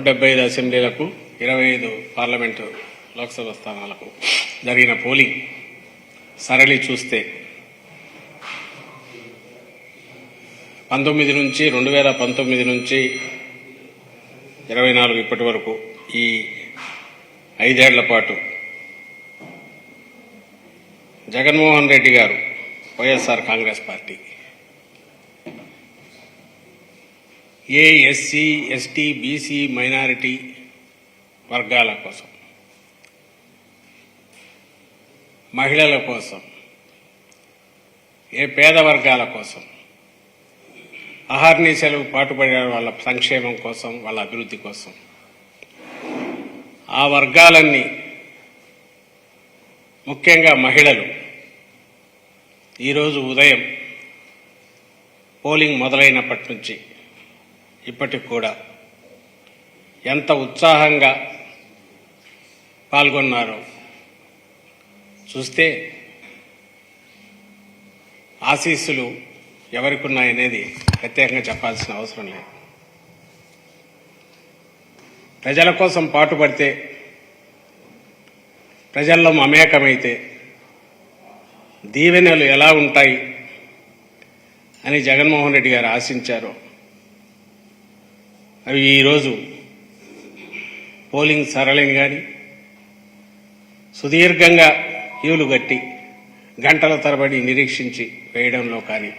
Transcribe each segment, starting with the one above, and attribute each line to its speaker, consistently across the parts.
Speaker 1: నూట డెబ్బై ఐదు అసెంబ్లీలకు ఇరవై ఐదు పార్లమెంటు లోక్సభ స్థానాలకు జరిగిన పోలింగ్ సరళి చూస్తే పంతొమ్మిది నుంచి రెండు వేల పంతొమ్మిది నుంచి ఇరవై నాలుగు ఇప్పటి వరకు ఈ ఐదేళ్ళ పాటు జగన్మోహన్ రెడ్డి గారు వైఎస్ఆర్ కాంగ్రెస్ పార్టీ ఏ ఎస్సీ ఎస్టీ బీసీ మైనారిటీ వర్గాల కోసం మహిళల కోసం ఏ పేద వర్గాల కోసం అహర్నిశలు పాటుపడే వాళ్ళ సంక్షేమం కోసం వాళ్ళ అభివృద్ధి కోసం ఆ వర్గాలన్నీ ముఖ్యంగా మహిళలు. ఈరోజు ఉదయం పోలింగ్ మొదలైనప్పటి నుంచి ఇప్పటికి కూడా ఎంత ఉత్సాహంగా పాల్గొన్నారో చూస్తే ఆశీస్సులు ఎవరికి ఉన్నాయనేది ప్రత్యేకంగా చెప్పాల్సిన అవసరం లేదు. ప్రజల కోసం పాటుపడితే ప్రజల్లో మమేకమైతే దీవెనలు ఎలా ఉంటాయి అని జగన్మోహన్ రెడ్డి గారు ఆశించారు అవి ఈరోజు పోలింగ్ సరళిని కానీ సుదీర్ఘంగా క్యూలు కట్టి గంటల తరబడి నిరీక్షించి వేయడంలో కానీ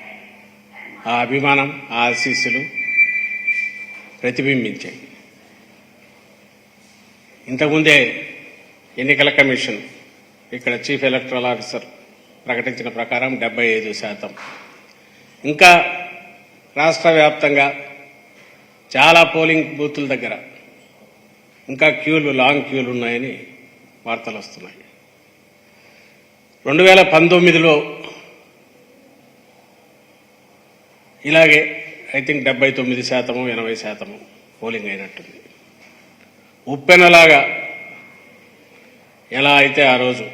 Speaker 1: ఆ అభిమానం ఆ ఆశీస్సులు ప్రతిబింబించాయి. ఇంతకుముందే ఎన్నికల కమిషన్ ఇక్కడ చీఫ్ ఎలక్టరల్ ఆఫీసర్ ప్రకటించిన ప్రకారం డెబ్బై ఐదు శాతం. ఇంకా రాష్ట్ర వ్యాప్తంగా చాలా పోలింగ్ బూతుల దగ్గర ఇంకా క్యూలు లాంగ్ క్యూలు ఉన్నాయని వార్తలు వస్తున్నాయి. రెండు వేల పంతొమ్మిదిలో ఇలాగే ఐ థింక్ డెబ్బై తొమ్మిది శాతము ఎనభై శాతము పోలింగ్ అయినట్టుంది. ఉప్పెనలాగా ఎలా అయితే ఆ రోజు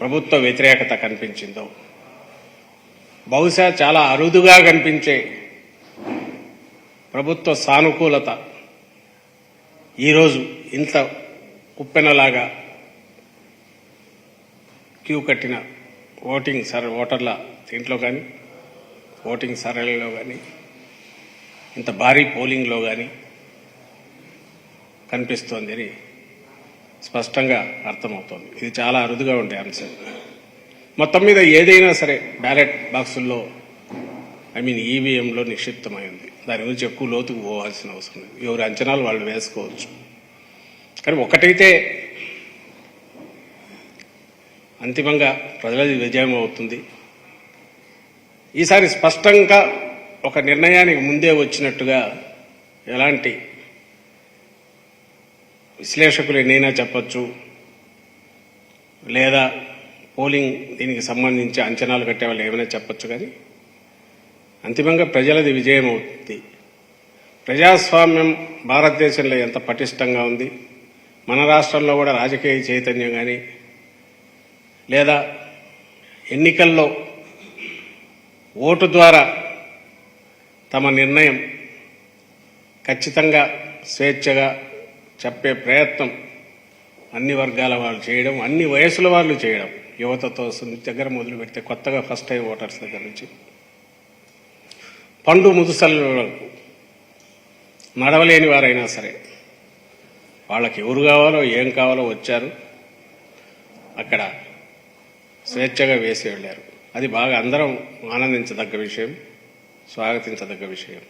Speaker 1: ప్రభుత్వ వ్యతిరేకత కనిపించిందో బహుశా చాలా అరుదుగా కనిపించే ప్రభుత్వ సానుకూలత. ఈరోజు ఇంత ఉప్పెనలాగా క్యూ కట్టిన ఓటింగ్ సర్ ఓటర్ల దీంట్లో కానీ ఓటింగ్ సరళిలో కానీ ఇంత భారీ పోలింగ్లో కానీ కనిపిస్తోందని స్పష్టంగా అర్థమవుతోంది. ఇది చాలా అరుదుగా ఉండే అంశం. మొత్తం మీద ఏదైనా సరే బ్యాలెట్ బాక్సుల్లో ఐ మీన్ ఈవీఎంలో నిక్షిప్తమై ఉంది. దాని గురించి ఎక్కువ లోతుకు పోవాల్సిన అవసరం లేదు. ఎవరి అంచనాలు వాళ్ళు వేసుకోవచ్చు. కానీ ఒకటైతే అంతిమంగా ప్రజలది విజయం అవుతుంది ఈసారి స్పష్టంగా ఒక నిర్ణయానికి ముందే వచ్చినట్టుగా ఎలాంటి విశ్లేషకులు ఎన్నైనా చెప్పొచ్చు. లేదా పోలింగ్ దీనికి సంబంధించి అంచనాలు కట్టే వాళ్ళు ఏమైనా చెప్పచ్చు కానీ అంతిమంగా ప్రజలది విజయం అవుతుంది ప్రజాస్వామ్యం భారతదేశంలో ఎంత పటిష్టంగా ఉంది. మన రాష్ట్రంలో కూడా రాజకీయ చైతన్యం కానీ లేదా ఎన్నికల్లో ఓటు ద్వారా తమ నిర్ణయం ఖచ్చితంగా స్వేచ్ఛగా చెప్పే ప్రయత్నం అన్ని వర్గాల వాళ్ళు చేయడం అన్ని వయసుల వాళ్ళు చేయడం. యువతతో దగ్గర మొదలు పెడితే కొత్తగా ఫస్ట్ టైం ఓటర్స్ దగ్గర నుంచి. పండు ముదుసల వరకు నడవలేని వారైనా సరే వాళ్ళకి ఎవరు కావాలో ఏం కావాలో వచ్చారు అక్కడ స్వేచ్ఛగా వేసి వెళ్ళారు. అది బాగా అందరం ఆనందించదగ్గ విషయం స్వాగతించదగ్గ విషయం.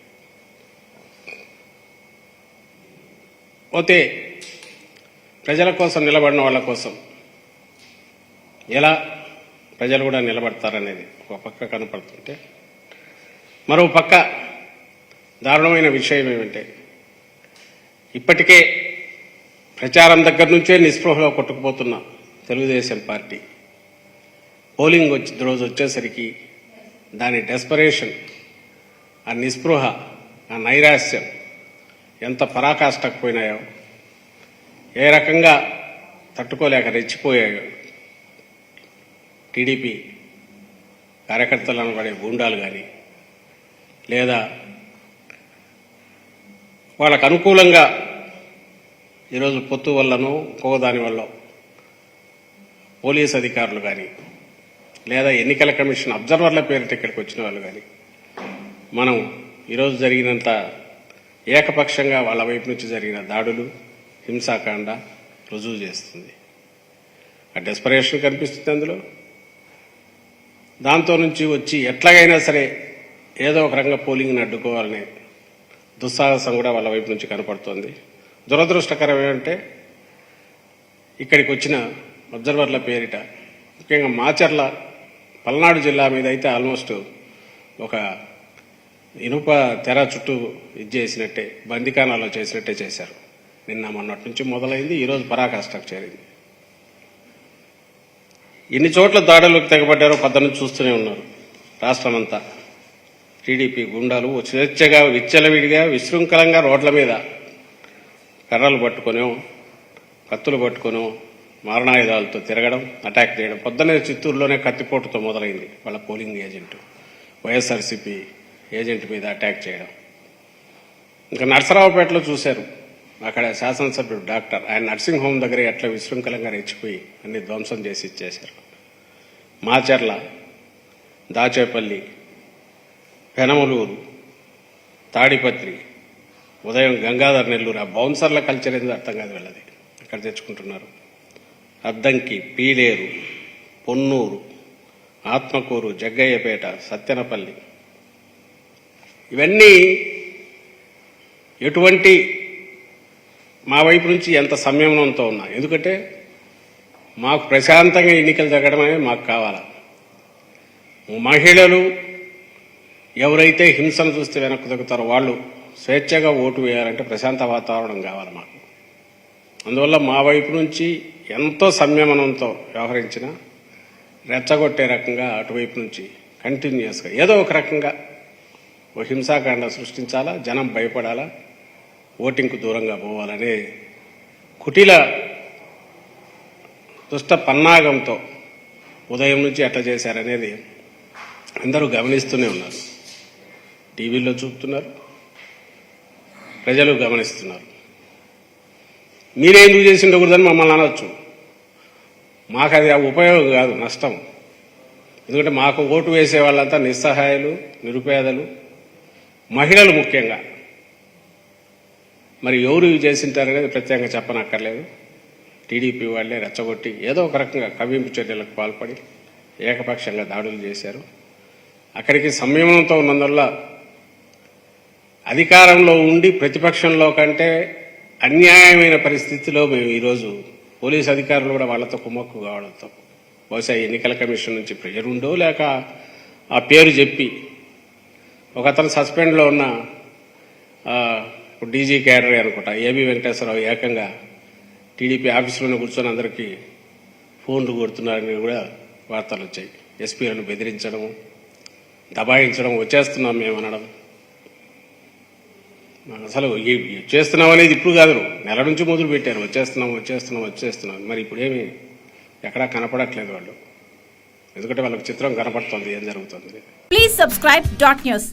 Speaker 1: పోతే ప్రజల కోసం నిలబడిన వాళ్ళ కోసం ఎలా ప్రజలు కూడా నిలబడతారనేది ఒక పక్క కనపడుతుంటే మరో పక్క దారుణమైన విషయం ఏమంటే ఇప్పటికే ప్రచారం దగ్గర నుంచే నిస్పృహలో కొట్టుకుపోతున్న తెలుగుదేశం పార్టీ. పోలింగ్ వచ్చి రోజు వచ్చేసరికి దాని డెస్పరేషన్ ఆ నిస్పృహ ఆ నైరాశ్యం ఎంత పరాకాష్టకపోయినాయో ఏ రకంగా తట్టుకోలేక రెచ్చిపోయాయో టీడీపీ కార్యకర్తలను పడే గూండాలు కానీ లేదా వాళ్ళకు అనుకూలంగా ఈరోజు పొత్తు వల్లనో ఇంకో దాని వల్ల పోలీస్ అధికారులు కానీ లేదా ఎన్నికల కమిషన్ అబ్జర్వర్ల పేరిట ఇక్కడికి వచ్చిన వాళ్ళు కానీ మనం ఈరోజు జరిగినంత ఏకపక్షంగా వాళ్ళ వైపు నుంచి జరిగిన దాడులు హింసాకాండ రుజువు చేస్తుంది. ఆ డెస్పరేషన్ కనిపిస్తుంది అందులో. దాంతో నుంచి వచ్చి ఎట్లాగైనా సరే ఏదో ఒక రంగ పోలింగ్ని అడ్డుకోవాలనే దుస్సాహసం కూడా వాళ్ళ వైపు నుంచి కనపడుతోంది. దురదృష్టకరం ఏమంటే ఇక్కడికి వచ్చిన అబ్జర్వర్ల పేరిట ముఖ్యంగా మాచర్ల పల్నాడు జిల్లా మీద అయితే ఆల్మోస్ట్ ఒక ఇనుప తెర చుట్టూ ఇది చేసినట్టే బందికానాలో చేసినట్టే చేశారు. నిన్న మొన్నటి నుంచి మొదలైంది ఈరోజు పరాకాష్ఠకు చేరింది. ఎన్ని చోట్ల దాడులకు తెగబడ్డారో పద్దెనిమిది చూస్తూనే ఉన్నారు రాష్ట్రమంతా. టీడీపీ గుండాలు స్వేచ్ఛగా విచ్చలవిడిగా విశృంఖలంగా రోడ్ల మీద కర్రలు పట్టుకొని కత్తులు పట్టుకొనో మారణాయుధాలతో తిరగడం అటాక్ చేయడం. పొద్దునే చిత్తూరులోనే కత్తిపోటుతో మొదలైంది వాళ్ళ పోలింగ్ ఏజెంట్. వైఎస్ఆర్సీపీ ఏజెంట్ మీద అటాక్ చేయడం. ఇంకా నర్సరావుపేటలో చూశారు. అక్కడ శాసనసభ్యుడు డాక్టర్. ఆయన నర్సింగ్ హోమ్ దగ్గర ఎట్లా విశృంఖలంగా రెచ్చిపోయి అన్ని ధ్వంసం చేసి ఇచ్చేశారు. మాచర్ల దాచేపల్లి పెనమలూరు తాడిపత్రి ఉదయం గంగాధర్ నెల్లూరు ఆ బౌన్సర్ల కల్చర్ ఏందో అర్థం కాదు వెళ్ళది. అక్కడ తెచ్చుకుంటున్నారు. అద్దంకి పీలేరు పొన్నూరు ఆత్మకూరు జగ్గయ్యపేట సత్యనపల్లి. ఇవన్నీ ఎటువంటి మా వైపు నుంచి ఎంత సంయమనంతో ఉన్నా. ఎందుకంటే మాకు ప్రశాంతంగా ఎన్నికలు జరగడమే మాకు కావాలా. మహిళలు ఎవరైతే హింసను చూస్తే వెనక్కు తగ్గుతారో వాళ్ళు స్వేచ్ఛగా ఓటు వేయాలంటే ప్రశాంత వాతావరణం కావాలి మాకు. అందువల్ల మా వైపు నుంచి ఎంతో సంయమనంతో వ్యవహరించిన రెచ్చగొట్టే రకంగా అటువైపు నుంచి కంటిన్యూస్గా ఏదో ఒక రకంగా ఓ హింసాకాండ సృష్టించాలా జనం భయపడాలా ఓటింగ్కు దూరంగా పోవాలనే కుటిల దుష్ట పన్నాగంతో ఉదయం నుంచి ఎట్లా చేశారనేది అందరూ గమనిస్తూనే ఉన్నారు. టీవీలో చూపుతున్నారు. ప్రజలు గమనిస్తున్నారు. మీరే ఎందుకు చేసి ఉండకూడదని మమ్మల్ని అనవచ్చు మాకు అది ఉపయోగం కాదు నష్టం. ఎందుకంటే మాకు ఓటు వేసే వాళ్ళంతా నిస్సహాయాలు నిరుపేదలు మహిళలు ముఖ్యంగా. మరి ఎవరు ఇవి చేసింటారనేది ప్రత్యేకంగా చెప్పనక్కర్లేదు. టీడీపీ వాళ్ళే రెచ్చగొట్టి ఏదో ఒక రకంగా కవింపు చర్యలకు పాల్పడి ఏకపక్షంగా దాడులు చేశారు. అక్కడికి సంయమనంతో ఉన్నందువల్ల అధికారంలో ఉండి ప్రతిపక్షంలో కంటే అన్యాయమైన పరిస్థితిలో మేము ఈరోజు పోలీస్ అధికారులు కూడా వాళ్ళతో కుమ్మక్కు కావడంతో. బహుశా ఎన్నికల కమిషన్ నుంచి ప్రెజర్ ఉండో లేక ఆ పేరు చెప్పి ఒక అతను సస్పెండ్లో ఉన్న డీజీ క్యాడరీ అనుకుంటా ఏబి వెంకటేశ్వరరావు ఏకంగా టీడీపీ ఆఫీసులోనే కూర్చొని అందరికీ ఫోన్లు కొడుతున్నారని కూడా వార్తలు వచ్చాయి. ఎస్పీలను బెదిరించడం దబాయించడం వచ్చేస్తున్నాం మేము అనడం. అసలు చేస్తున్నాం అనేది ఇప్పుడు కాదు. నెల నుంచి మొదలు పెట్టారు. వచ్చేస్తున్నాం వచ్చేస్తున్నాం వచ్చేస్తున్నాం మరి ఇప్పుడు ఏమి? ఎక్కడా కనపడట్లేదు వాళ్ళు. ఎందుకంటే వాళ్ళకి చిత్రం కనపడుతుంది. ఏం జరుగుతుంది?
Speaker 2: Please subscribe dot news